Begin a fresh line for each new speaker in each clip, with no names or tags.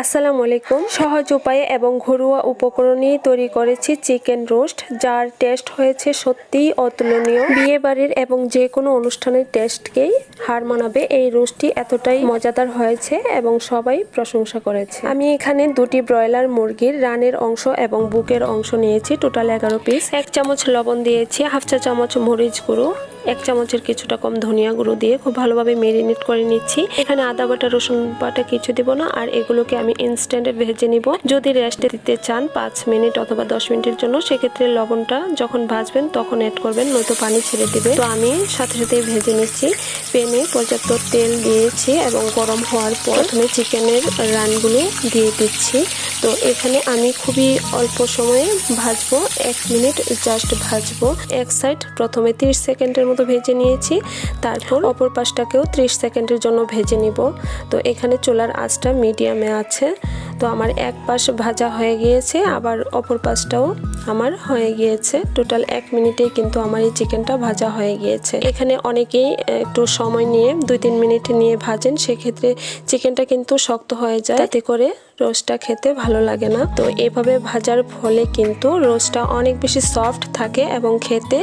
আসসালামু আলাইকুম। সহজ উপায়ে এবং ঘরোয়া উপকরণ তৈরি করেছি চিকেন রোস্ট, যার টেস্ট হয়েছে সত্যিই অতুলনীয়। বিয়ে বাড়ির এবং যে কোনো অনুষ্ঠানের টেস্টকেই হার মানাবে। এই রোস্টটি এতটাই মজাদার হয়েছে এবং সবাই প্রশংসা করেছে। আমি এখানে দুটি ব্রয়লার মুরগির রানের অংশ এবং বুকের অংশ নিয়েছি। টোটাল এগারো পিস। এক চামচ লবণ দিয়েছি, হাফ চা চামচ মরিচ গুঁড়ো। এক চামচের কিছুটা কম ধনিয়া গুঁড়ো দিয়ে খুব ভালোভাবে মেরিনেট করে নিচ্ছি। এখানে আদা বাটা, রসুন বাটা কিছু দিব না, আর এগুলোকে আমি ইনস্ট্যান্টে ভেজে নিব। যদি রেস্টে দিতে চান পাঁচ মিনিট অথবা দশ মিনিটের জন্য, সেক্ষেত্রে লবণটা যখন ভাজবেন তখন অ্যাড করবেন, নয়তো পানি ছেড়ে দেবে তো আমি সাথে সাথে ভেজে নিচ্ছি। প্যানে পর্যাপ্ত তেল দিয়েছি এবং গরম হওয়ার পর প্রথমে চিকেনের রানগুলো দিয়ে দিচ্ছি। তো এখানে আমি খুবই অল্প সময়ে ভাজবো, এক মিনিট জাস্ট ভাজবো। এক সাইড প্রথমে 30 সেকেন্ডের মতো ভেজে নিয়েছি। তারপর অপর পাশটাকেও 30 সেকেন্ডের জন্য ভেজে নিব। তো এখানে চুলার আঁচটা মিডিয়ামে আছে। তো আমার এক পাশ ভাজা হয়ে গিয়েছে, আবার অপর পাশটাও আমার হয়ে গিয়েছে। টোটাল এক মিনিটেই কিন্তু আমার এই চিকেনটা ভাজা হয়ে গিয়েছে। এখানে অনেকেই একটু সময় নিয়ে দুই তিন মিনিট নিয়ে ভাজেন, সেক্ষেত্রে চিকেনটা কিন্তু শক্ত হয়ে যায়। তাতে করে রোস্টটা খেতে ভালো লাগে না। তো এভাবে ভাজার ফলে কিন্তু রোস্টটা অনেক বেশি সফট থাকে এবং খেতে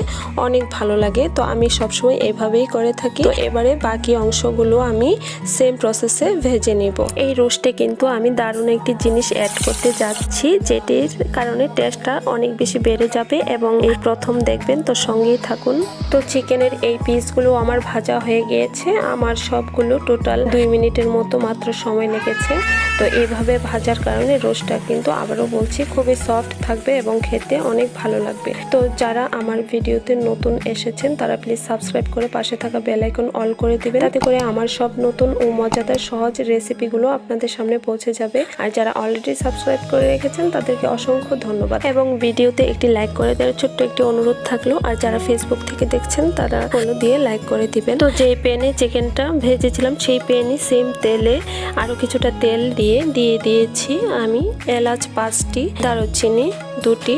অনেক ভালো লাগে। তো আমি সবসময় এভাবেই করে থাকি। তো এবারে বাকি অংশগুলো আমি সেম প্রসেসে ভেজে নিব। এই রোস্টে কিন্তু আমি দারুণ একটি জিনিস অ্যাড করতে যাচ্ছি, যেটির কারণে টেস্টটা অনেক বেশি বেড়ে যাবে এবং এই প্রথম দেখবেন তো সঙ্গেই থাকুন। তো চিকেনের এই পিসগুলো আমার ভাজা হয়ে গিয়েছে। আমার সবগুলো টোটাল দুই মিনিটের মতো মাত্র সময় লেগেছে। তো এইভাবে ভাজার কারণে রোস্টটা কিন্তু আবারও বলছি খুবই সফট থাকবে এবং খেতে অনেক ভালো লাগবে। তো যারা আমার ভিডিওতে নতুন এসেছেন, তারা প্লিজ সাবস্ক্রাইব করে পাশে থাকা বেল আইকন অল করে দিবেন। তাতে করে আমার সব নতুন ও মজাদার সহজ রেসিপিগুলো আপনাদের সামনে পৌঁছে যাবে। আর যারা অলরেডি সাবস্ক্রাইব করে রেখেছেন, তাদেরকে অসংখ্য ধন্যবাদ। এবং ভিডিওতে একটি লাইক করে দেওয়ার ছোট্ট একটি অনুরোধ থাকল। আর যারা ফেসবুক থেকে দেখছেন, তারা ফলো দিয়ে লাইক করে দিবেন। তো যে প্যানে চিকেনটা ভেজেছিলাম, সেই প্যানে সেম তেলে আরও কিছুটা তেল দিয়ে দিয়ে দিয়েছি আমি এলাচ পাঁচটি, দারুচিনি দুটি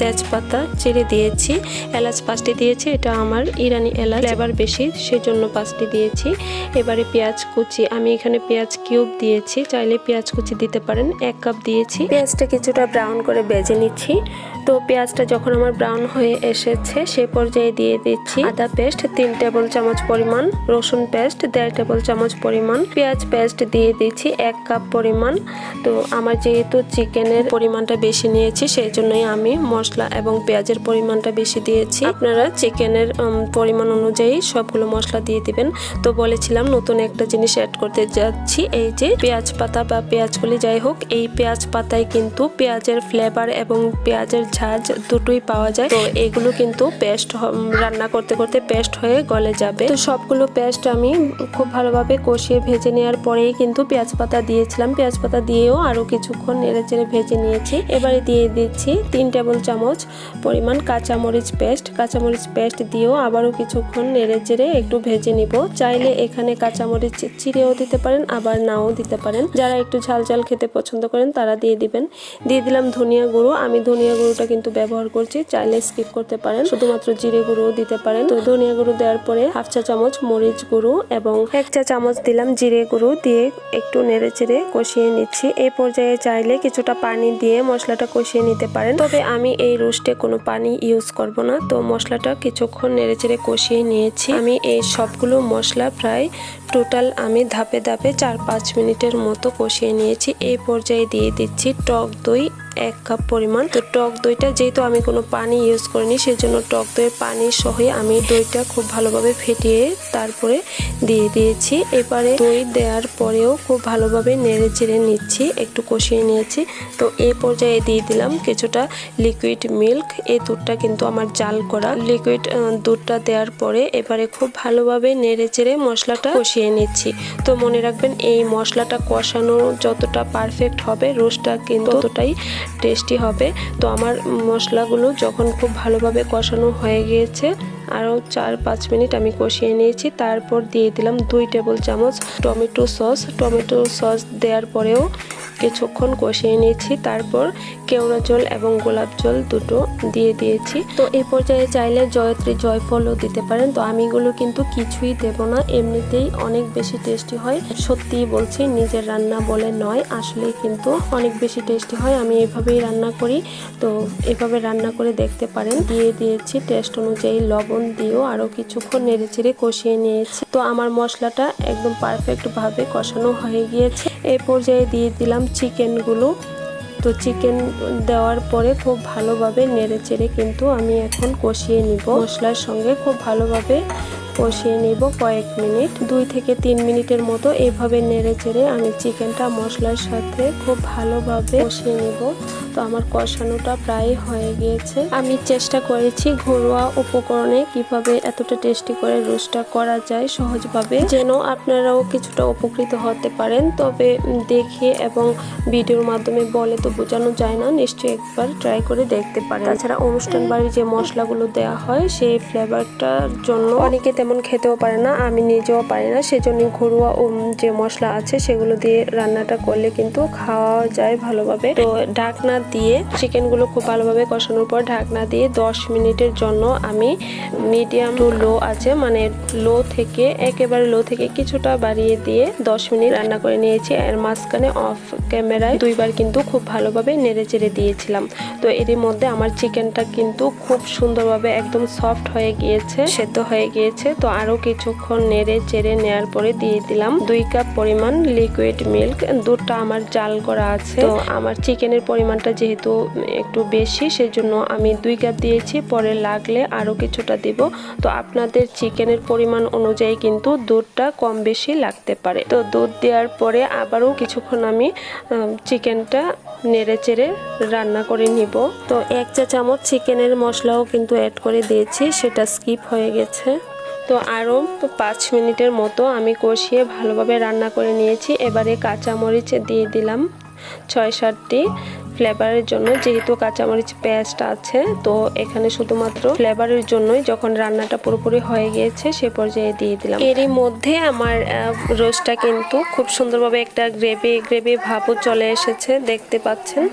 তেজপাতা চিড়ে দিয়েছি। এলাচ পাঁচটি দিয়েছি, এটা আমার ইরানি এলাচ। ফ্লেভার বেশি, সেজন্য পাঁচটি দিয়েছি। এবারে পেঁয়াজ কুচি, আমি এখানে পেঁয়াজ কিউব দিয়েছি। চাইলে পেঁয়াজ কুচি দিতে পারেন, এক কাপ দিয়েছি। পেঁয়াজটা কিছুটা ব্রাউন করে বেজে নিচ্ছি। তো পেঁয়াজটা যখন আমার ব্রাউন হয়ে এসেছে, সে পর্যায়ে দিয়ে দিচ্ছি আদা পেস্ট, তিন টেবিল চামচ পরিমাণ রসুন পেস্ট, দেড় টেবিল চামচ পরিমাণ পেঁয়াজ পেস্ট দিয়ে দিচ্ছি, এক কাপ পরিমাণ। তো আমার যেহেতু চিকেনের পরিমাণটা বেশি নিয়েছি, সেই জন্যই আমি মশলা এবং পেঁয়াজের পরিমাণটা বেশি দিয়েছি। আপনারা চিকেনের পরিমাণ অনুযায়ী সবগুলো মশলা দিয়ে দিবেন। তো বলেছিলাম নতুন একটা জিনিস অ্যাড করতে যাচ্ছি, এই যে পেঁয়াজ পাতা বা পেঁয়াজগুলি যাই হোক, এই পেঁয়াজ পাতায় কিন্তু পেঁয়াজের ফ্লেভার এবং পেঁয়াজের ঝাঁজ দুটোই পাওয়া যায়। তো এগুলো কিন্তু পেস্ট রান্না করতে করতে পেস্ট হয়ে গলে যাবে। তো সবগুলো পেস্ট আমি খুব ভালোভাবে কষিয়ে ভেজে নেওয়ার পরেই কিন্তু পেঁয়াজ পাতা দিয়েছিলাম। পেঁয়াজ পাতা দিয়েও আরও কিছুক্ষণ নেড়ে চেড়ে ভেজে নিয়েছি। এবারে দিয়ে দিচ্ছি তিন টেবিল চামচ পরিমাণ কাঁচামরিচ পেস্ট। কাঁচামরিচ পেস্ট দিয়েও আবারও কিছুক্ষণ নেড়ে চেড়ে একটু ভেজে নিব। চাইলে এখানে কাঁচামরিচ চিড়েও দিতে পারেন, আবার নাও দিতে পারেন। যারা একটু ঝাল ঝাল খেতে পছন্দ করেন তারা দিয়ে দিবেন। দিয়ে দিলাম ধনিয়া গুঁড়ো। আমি ধনিয়া গুঁড়োটা কিন্তু ব্যবহার করছি, চাইলে স্কিপ করতে পারেন। শুধুমাত্র জিরে গুঁড়ো দিতে পারেন। তো ধনিয়া গুঁড়ো দেওয়ার পরে হাফ চা চামচ মরিচ গুঁড়ো এবং এক চা চামচ দিলাম জিরে গুঁড়ো। দিয়ে একটু নেড়ে চেড়ে কষিয়ে নিচ্ছি। এই পর্যায়ে চাইলে কিছুটা পানি দিয়ে মশলাটা কষিয়ে নিতে পারেন। তবে আমি এই রোস্টে কোনো পানি ইউজ করব না। তো মশলাটা কিছুক্ষণ নেড়ে চেড়ে কষিয়ে নিয়েছি। আমি এই সবগুলো মশলা প্রায় টোটাল আমি ধাপে ধাপে চার পাঁচ মিনিটের মতো কষিয়ে নিয়েছি। এই পর্যায়ে দিয়ে দিচ্ছি টক দই এক কাপ পরিমাণ। তো টক দইটা যেহেতু আমি কোনো পানি ইউজ করিনি, সেজন্য টক দইয়ের পানি সহই আমি দইটা খুব ভালোভাবে ফেটিয়ে তারপরে দিয়ে দিয়েছি। এবারে দই দেওয়ার পরেও খুব ভালোভাবে নেড়ে চেড়ে নিচ্ছি, একটু কষিয়ে নিয়েছি। তো এই পর্যায়ে দিয়ে দিলাম কিছুটা লিকুইড মিল্ক এই দুধটা কিন্তু আমার জাল করা। লিকুইড দুধটা দেওয়ার পরে এবারে খুব ভালোভাবে নেড়ে চেড়ে মশলাটা কষিয়ে নিচ্ছি। তো মনে রাখবেন এই মশলাটা কষানো যতটা পারফেক্ট হবে রোস্টটা কিন্তু ততটাই টেস্টি হবে। তো আমার মশলাগুলো যখন খুব ভালোভাবে কষানো হয়ে গিয়েছে আরও চার পাঁচ মিনিট আমি কষিয়ে নিয়েছি। তারপর দিয়ে দিলাম দুই টেবিল চামচ টমেটো সস। টমেটো সস দেওয়ার পরেও কিছুক্ষণ কষিয়ে নিয়েছি। তারপর কেওড়া জল এবং গোলাপ জল দুটো দিয়ে দিয়েছি। তো এই পর্যায়ে চাইলে জয়ত্রী জয়ফলও দিতে পারেন। তো আমি এগুলো কিন্তু কিছুই দেব না। এমনিতেই অনেক বেশি টেস্টি হয়। সত্যিই বলছি, নিজের রান্না বলে নয়, আসলে কিন্তু অনেক বেশি টেস্টি হয়। আমি এভাবেই রান্না করি। তো এভাবে রান্না করে দেখতে পারেন। দিয়ে দিয়েছি টেস্ট অনুযায়ী লবণ দিয়েও আরও কিছুক্ষণ নেড়ে চেড়ে কষিয়ে নিয়েছি। তো আমার মশলাটা একদম পারফেক্টভাবে কষানো হয়ে গিয়েছে। এই পর্যায়ে দিয়ে দিলাম চিকেনগুলো। তো চিকেন দেওয়ার পরে খুব ভালোভাবে নেড়ে চেড়ে কিন্তু আমি এখন কষিয়ে নিব। মশলার সঙ্গে খুব ভালোভাবে কষিয়ে নিব কয়েক মিনিট, দুই থেকে তিন মিনিটের মতো এইভাবে নেড়ে চেড়ে আমি চিকেনটা মশলার সাথে খুব ভালোভাবে কষিয়ে নিব। তো আমার কষানোটা প্রায় হয়ে গিয়েছে। আমি চেষ্টা করেছি ঘরোয়া উপকরণে কীভাবে এতটা টেস্টি করে রোস্টটা করা যায় সহজভাবে। যেন আপনারাও কিছুটা উপকৃত হতে পারেন, তবে দেখে এবং ভিডিওর মাধ্যমে বলে তো বোঝানো যায় না, নিশ্চয়ই একবার ট্রাই করে দেখতে পারেন। তাছাড়া অনুষ্ঠান বাড়ির যে মশলাগুলো দেওয়া হয়, সেই ফ্লেভারটার জন্য অনেকে তেমন খেতেও পারে না, আমি নিজেও পারি না। সেজন্য ঘরোয়া যে মশলা আছে সেগুলো দিয়ে রান্নাটা করলে কিন্তু খাওয়া যায় ভালোভাবে। তো ঢাকনা দিয়ে চিকেনগুলো খুব ভালোভাবে কষানোর পর ঢাকনা দিয়ে দশ মিনিটের জন্য আমি মিডিয়াম টু লো আছে মানে লো থেকে, একেবারে লো থেকে কিছুটা বাড়িয়ে দিয়ে দশ মিনিট রান্না করে নিয়েছি। এর মাঝখানে অফ ক্যামেরায় দুইবার কিন্তু খুব ভালোভাবে নেড়ে চেড়ে দিয়েছিলাম। তো এরই মধ্যে আমার চিকেনটা কিন্তু খুব সুন্দরভাবে একদম সফট হয়ে গিয়েছে, সেদ্ধ হয়ে গিয়েছে। তো আরও কিছুক্ষণ নেড়ে চেড়ে নেওয়ার পরে দিয়ে দিলাম দুই কাপ পরিমাণ লিকুইড মিল্ক দুধটা আমার জাল করা আছে। তো আমার চিকেনের পরিমাণটা যেহেতু একটু বেশি, সেজন্য আমি দুই কাপ দিয়েছি। পরে লাগলে আরও কিছুটা দিব। তো আপনাদের চিকেনের পরিমাণ অনুযায়ী কিন্তু দুধটা কম বেশি লাগতে পারে। তো দুধ দেওয়ার পরে আবারও কিছুক্ষণ আমি চিকেনটা নেড়ে চেড়ে রান্না করে নিব। তো এক চা চামচ চিকেনের মশলাও কিন্তু অ্যাড করে দিয়েছি। সেটা স্কিপ হয়ে গেছে। তো আরও পাঁচ মিনিটের মতো আমি কষিয়ে ভালোভাবে রান্না করে নিয়েছি। এবারে কাঁচামরিচ দিয়ে দিলাম, ছয় সাতটি। ফ্লেভারের জন্য, যেহেতু কাঁচামরিচ পেঁয়াজটা আছে, তো এখানে শুধুমাত্র ফ্লেভারের জন্যই যখন রান্নাটা পুরোপুরি হয়ে গিয়েছে, সে পর্যায়ে দিয়ে দিলাম। এরই মধ্যে আমার রোস্টটা কিন্তু খুব সুন্দরভাবে একটা গ্রেভি গ্রেভি ভাবও চলে এসেছে, দেখতে পাচ্ছেন।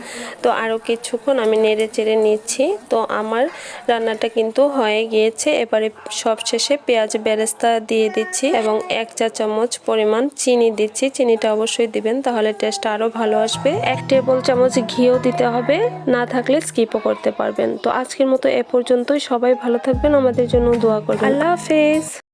তো আরও কিছুক্ষণ আমি নেড়ে চেড়ে নিচ্ছি। তো আমার রান্নাটা কিন্তু হয়ে গিয়েছে। এবারে সবশেষে পেঁয়াজ বেরেস্তা দিয়ে দিচ্ছি এবং এক চা চামচ পরিমাণ চিনি দিচ্ছি। চিনিটা অবশ্যই দিবেন, তাহলে টেস্টটা আরও ভালো আসবে। এক টেবিল চামচ ঘিও দিতে হবে, না থাকলে স্কিপও করতে পারবেন। তো আজকের মতো এ পর্যন্তই। সবাই ভালো থাকবেন। আমাদের জন্য দোয়া করবেন। আল্লাহ হাফেজ।